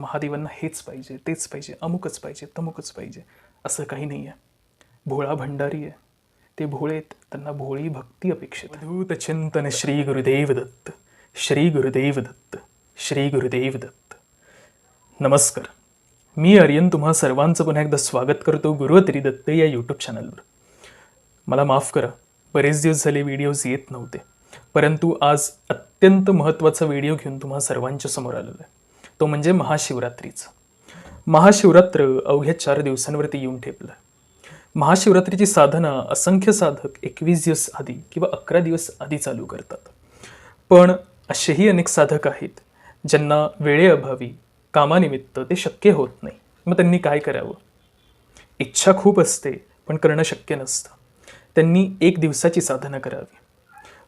महादेवांना हेच पाहिजे तेच पाहिजे अमुकच पाहिजे तमुकच पाहिजे असं काही नाही आहे. भोळा भंडारी आहे. ते भोळेत त्यांना भोळी भक्ती अपेक्षित अद्भुत चिंतन श्री गुरुदेव दत्त श्री गुरुदेव दत्त श्री गुरुदेव दत्त. नमस्कार. मी आर्यन तुम्हा सर्वांचं पुन्हा एकदा स्वागत करतो गुरुवतरी दत्त या यूट्यूब चॅनलवर मला माफ करा बरेच दिवस झाले व्हिडिओज येत नव्हते परंतु आज अत्यंत महत्त्वाचा व्हिडिओ घेऊन तुम्हा सर्वांच्या समोर आलेला आहे. तो म्हणजे महाशिवरात्रीचा. महाशिवरात्र अवघ्या चार दिवसांवरती येऊन ठेपलं. महाशिवरात्रीची साधना असंख्य साधक एकवीस दिवस आधी किंवा अकरा दिवस आधी चालू करतात. पण असेही अनेक साधक आहेत ज्यांना वेळेअभावी कामानिमित्त ते शक्य होत नाही. मग त्यांनी काय करावं? इच्छा खूप असते पण करणं शक्य नसतं. त्यांनी एक दिवसाची साधना करावी.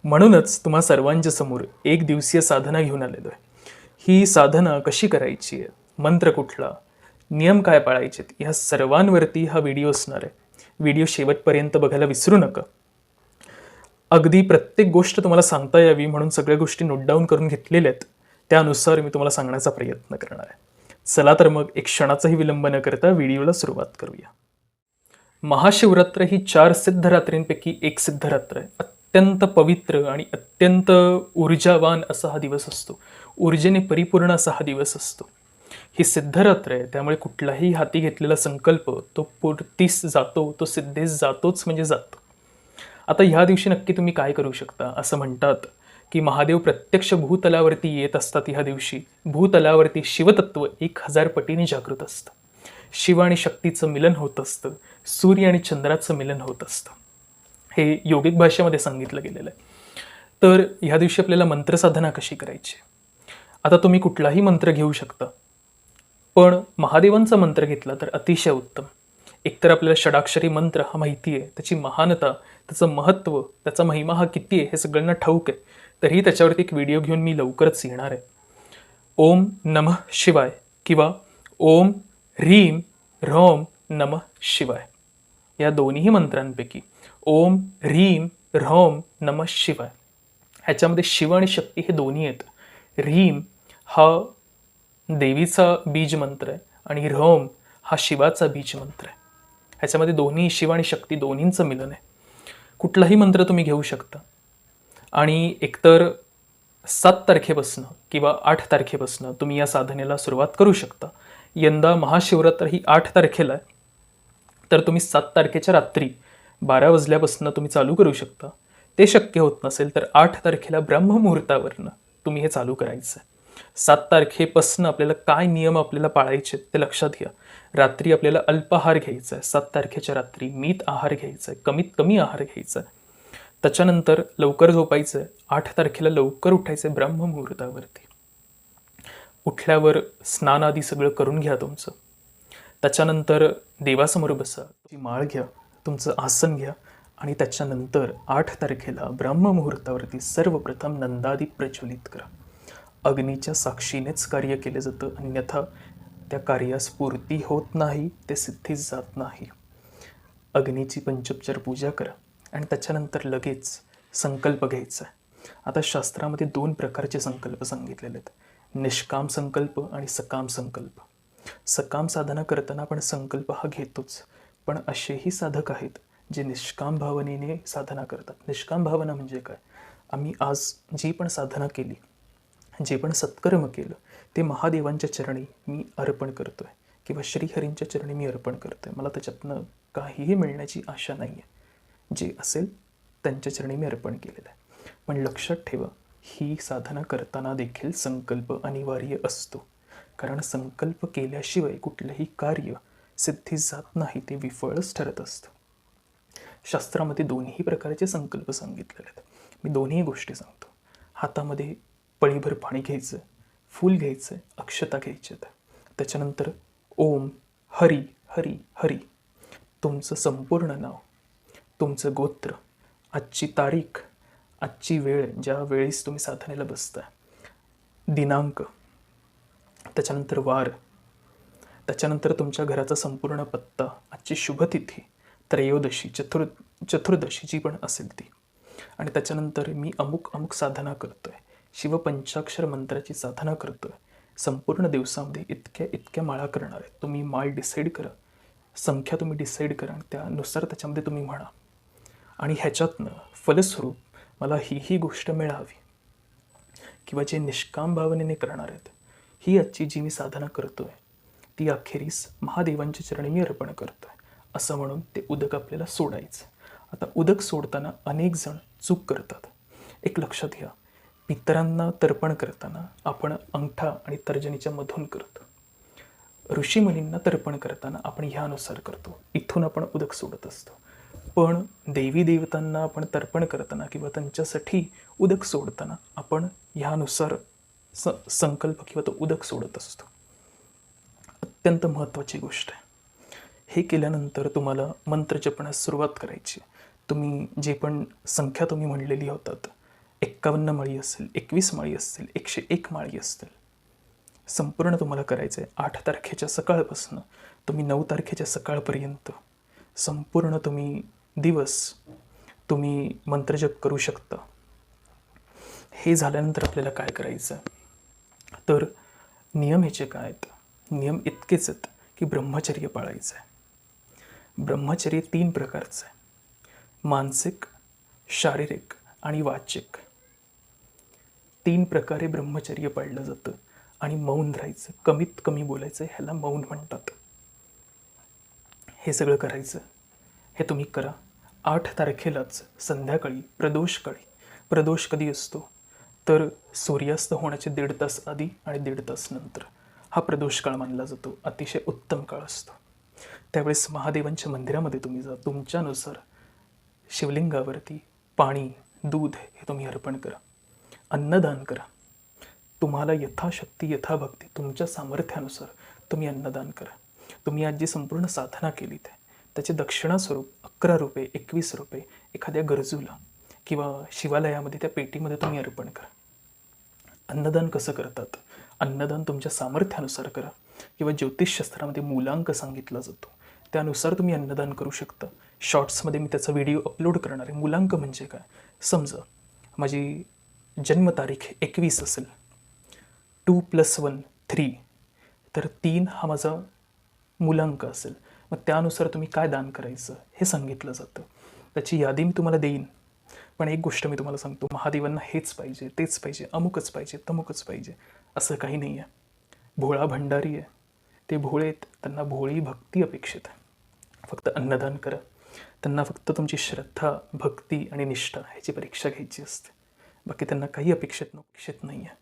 म्हणूनच तुम्हा सर्वांच्या समोर एक दिवसीय साधना घेऊन आलेलो आहे. ही साधना कशी करायची आहे मंत्र कुठला? नियम काय पाळायचे ह्या सर्वांवरती हा व्हिडिओ असणार आहे. व्हिडिओ शेवटपर्यंत बघायला विसरू नका. अगदी प्रत्येक गोष्ट तुम्हाला सांगता यावी म्हणून सगळ्या गोष्टी नोट डाऊन करून घेतलेल्या आहेत. त्यानुसार मी तुम्हाला सांगण्याचा प्रयत्न करणार आहे. चला तर मग एक क्षणाचाही विलंब न करता व्हिडिओला सुरुवात करूया. महाशिवरात्र ही चार सिद्धरात्रींपैकी एक सिद्धरात्र आहे. अत्यंत पवित्र आणि अत्यंत ऊर्जावान असा हा दिवस असतो. ऊर्जेने परिपूर्ण असा हा दिवस असतो. ही सिद्धरात्र आहे त्यामुळे कुठलाही हाती घेतलेला संकल्प तो पूर्तीस जातो तो सिद्धेस जातोच म्हणजे जातो. आता ह्या दिवशी नक्की तुम्ही काय करू शकता? असं म्हणतात की महादेव प्रत्यक्ष भूतलावरती येत असतात ह्या दिवशी. भूतलावरती शिवतत्व एक हजार पटीने जागृत असतं. शिव आणि शक्तीचं मिलन होत असतं. सूर्य आणि चंद्राचं मिलन होत असतं. हे योगिक भाषेमध्ये सांगितलं गेलेलं आहे. तर ह्या दिवशी आपल्याला मंत्रसाधना कशी करायची? आता तुम्ही कुठलाही मंत्र घेऊ शकता. पण महादेवांचा मंत्र घेतला तर अतिशय उत्तम. एकतर आपल्याला षडाक्षरी मंत्र हा माहिती आहे त्याची महानता त्याचं महत्त्व त्याचा महिमा हा किती आहे हे सगळ्यांना ठाऊक आहे. तरीही त्याच्यावरती एक व्हिडिओ घेऊन मी लवकरच येणार आहे. ओम नमः शिवाय किंवा ओम ह्रीम ह्रौम नमः शिवाय या दोन्ही मंत्रांपैकी. ओम ह्रीम रम नमः शिवाय ह्याच्यामध्ये शिव आणि शक्ती हे दोन्ही आहेत. ह्रीम हा देवीचा बीज मंत्र आहे आणि रम हा शिवाचा बीज मंत्र आहे. ह्याच्यामध्ये दोन्ही शिव आणि शक्ती दोन्हींचं मिलन आहे. कुठलाही मंत्र तुम्ही घेऊ शकता. आणि एकतर सात तारखेपासनं किंवा आठ तारखेपासनं तुम्ही या साधनेला सुरुवात करू शकता. यंदा महाशिवरात्र ही आठ तारखेला आहे. तर तुम्ही सात तारखेच्या रात्री बारा वाजल्यापासून तुम्ही चालू करू शकता. ते शक्य होत नसेल तर आठ तारखेला ब्रह्ममुहूर्तावरनं तुम्ही हे चालू करायचं आहे. सात तारखेपासून आपल्याला काय नियम आपल्याला पाळायचे ते लक्षात घ्या. रात्री आपल्याला अल्पाहार घ्यायचा आहे. सात तारखेच्या रात्री मीत आहार घ्यायचा आहे. कमीत कमी आहार घ्यायचा आहे. त्याच्यानंतर लवकर झोपायचं आहे. आठ तारखेला लवकर उठायचं आहे ब्रह्ममुहूर्तावरती. उठल्यावर स्नान आधी सगळं करून घ्या तुमचं. त्याच्यानंतर देवासमोर बसा. ती माळ घ्या. तुमचं आसन घ्या आणि त्याच्यानंतर आठ तारखेला ब्रह्ममुहूर्तावरती सर्वप्रथम नंदादी प्रज्वलित करा. अग्नीच्या साक्षीनेच कार्य केलं जातं अन्यथा त्या कार्यास पूर्ती होत नाही ते सिद्धीस जात नाही. अग्नीची पंचोपचार पूजा करा आणि त्याच्यानंतर लगेच संकल्प घ्यायचा. आहे आता शास्त्रामध्ये दोन प्रकारचे संकल्प सांगितलेले आहेत. निष्काम संकल्प आणि सकाम संकल्प. सकाम साधना करताना आपण संकल्प हा घेतोच. पण असेही साधक आहेत जे निष्काम भावनेने साधना करतात. निष्काम भावना म्हणजे काय? आम्ही आज जी पण साधना केली जे पण सत्कर्म केलं ते महादेवांच्या चरणी मी अर्पण करतोय किंवा श्रीहरींच्या चरणी मी अर्पण करतोय. मला त्याच्यातनं काहीही मिळण्याची आशा नाही आहे जे असेल त्यांच्या चरणी मी अर्पण केलेलं आहे. पण लक्षात ठेवा ही साधना करताना देखील संकल्प अनिवार्य असतो. कारण संकल्प केल्याशिवाय कुठलंही कार्य सिद्धीस जात नाही ते विफळच ठरत असतं. शास्त्रामध्ये दोन्ही प्रकारचे संकल्प सांगितलेले आहेत. मी दोन्ही गोष्टी सांगतो. हातामध्ये पळीभर पाणी घ्यायचं फूल घ्यायचं अक्षता घ्यायची त्याच्यानंतर ओम हरी हरी हरी. तुमचं संपूर्ण नाव तुमचं गोत्र आजची तारीख आजची वेळ ज्या वेळेस तुम्ही साधनेला बसता दिनांक त्याच्यानंतर वार त्याच्यानंतर तुमच्या घराचा संपूर्ण पत्ता आजची शुभतिथी त्रयोदशी चतुर् चतुर्दशी जी पण असेल ती. आणि त्याच्यानंतर मी अमुक अमुक साधना करतोय. शिवपंचाक्षर मंत्राची साधना करतोय. संपूर्ण दिवसामध्ये इतक्या इतक्या माळा करणार आहे. तुम्ही माळ डिसाईड करा. संख्या तुम्ही डिसाईड करा आणि त्यानुसार त्याच्यामध्ये तुम्ही म्हणा. आणि ह्याच्यातनं फलस्वरूप मला ही ही गोष्ट मिळावी. किंवा जे निष्काम भावनेने करणार आहेत ही आजची जी मी साधना करतोय ती अखेरीस महादेवांच्या चरणी मी अर्पण करतो आहे असं म्हणून ते उदक आपल्याला सोडायचं. आता उदक सोडताना अनेक जण चूक करतात. एक लक्षात घ्या पितरांना तर्पण करताना आपण अंगठा आणि तर्जनीच्या मधून करतो. ऋषीमुनींना तर्पण करताना आपण ह्यानुसार करतो. इथून आपण उदक सोडत असतो. पण देवी देवतांना आपण तर्पण करताना किंवा त्यांच्यासाठी उदक सोडताना आपण ह्यानुसार स संकल्प किंवा तो उदक सोडत असतो. अत्यंत महत्त्वाची गोष्ट आहे. हे केल्यानंतर तुम्हाला मंत्र जपण्यास सुरुवात करायची तुम्ही जे पण संख्या तुम्ही म्हणलेली होतात एक्कावन्न माळी असेल एकवीस माळी असतील एकशे एक माळी असतील संपूर्ण तुम्हाला करायचं आहे आठ तारखेच्या सकाळपासून तुम्ही नऊ तारखेच्या सकाळपर्यंत संपूर्ण तुम्ही दिवस तुम्ही मंत्रजप करू शकता. हे झाल्यानंतर आपल्याला काय करायचं तर नियम ह्याचे काय आहेत? नियम इतकेच आहेत की ब्रह्मचर्य पाळायचं आहे. ब्रह्मचर्य तीन प्रकारचं आहे. मानसिक शारीरिक आणि वाचिक. तीन प्रकारे ब्रह्मचर्य पाळलं जातं आणि मौन राहायचं कमीत कमी बोलायचं ह्याला मौन म्हणतात. हे सगळं करायचं हे तुम्ही करा. आठ तारखेलाच संध्याकाळी प्रदोषकाळी. प्रदोष कधी असतो? तर सूर्यास्त होण्याचे दीड तास आधी आणि दीड तास नंतर. हा प्रदोष काळ मानला जातो. अतिशय उत्तम काळ असतो. त्यावेळेस महादेवांच्या मंदिरामध्ये तुम्ही जा. तुमच्यानुसार शिवलिंगावरती पाणी दूध हे तुम्ही अर्पण करा. अन्नदान करा. तुम्हाला यथाशक्ती यथाभक्ती तुमच्या सामर्थ्यानुसार तुम्ही अन्नदान करा. तुम्ही आज जी संपूर्ण साधना केली आहे त्याचे दक्षिणास्वरूप अकरा रुपये एकवीस रुपये एखाद्या गरजूला किंवा शिवालयामध्ये त्या पेटीमध्ये तुम्ही अर्पण करा. अन्नदान कसं करतात? अन्नदान तुमच्या सामर्थ्यानुसार करा. किंवा ज्योतिषशास्त्रामध्ये मूलांक सांगितला जातो. त्यानुसार तुम्ही अन्नदान करू शकता. शॉर्ट्समध्ये मी त्याचा व्हिडिओ अपलोड करणार आहे. मूलांक म्हणजे काय? समजा माझी जन्मतारीख एकवीस असेल. Two plus one three. तर तीन हा माझा मूलांक असेल. मग त्यानुसार तुम्ही काय दान करायचं हे सांगितलं जातं. त्याची यादी मी तुम्हाला देईन. पण एक गोष्ट मी तुम्हाला सांगतो. महादेवांना हेच पाहिजे तेच पाहिजे अमुकच पाहिजे तमुकच पाहिजे. असं काही नाही आहे. भोळा भंडारी आहे. ते भोळे आहेत त्यांना भोळी भक्ती अपेक्षित आहे. फक्त अन्नदान करा. त्यांना फक्त तुमची श्रद्धा भक्ती आणि निष्ठा ह्याची परीक्षा घ्यायची असते. बाकी त्यांना काही अपेक्षित अपेक्षित नाही आहे.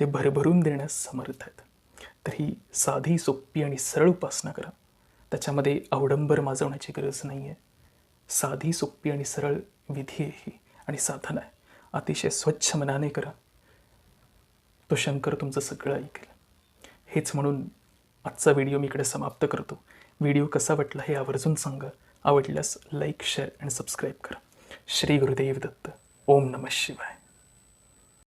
ते भरभरून देण्यास समर्थ आहेत. तर ही साधी सोपी आणि सरळ उपासना करा. त्याच्यामध्ये अवडंबर माजवण्याची गरज नाही आहे. साधी सोपी आणि सरळ विधी आहे ही आणि साधना आहे. अतिशय स्वच्छ मनाने करा. तो शंकर तुमचं सगळं ऐकेल. हेच म्हणून आजचा व्हिडिओ मी इकडे समाप्त करतो. व्हिडिओ कसा वाटला हे आवर्जून सांगा. आवडल्यास लाईक शेअर अँड सबस्क्राईब करा. श्री गुरुदेव दत्त. ओम नमः शिवाय.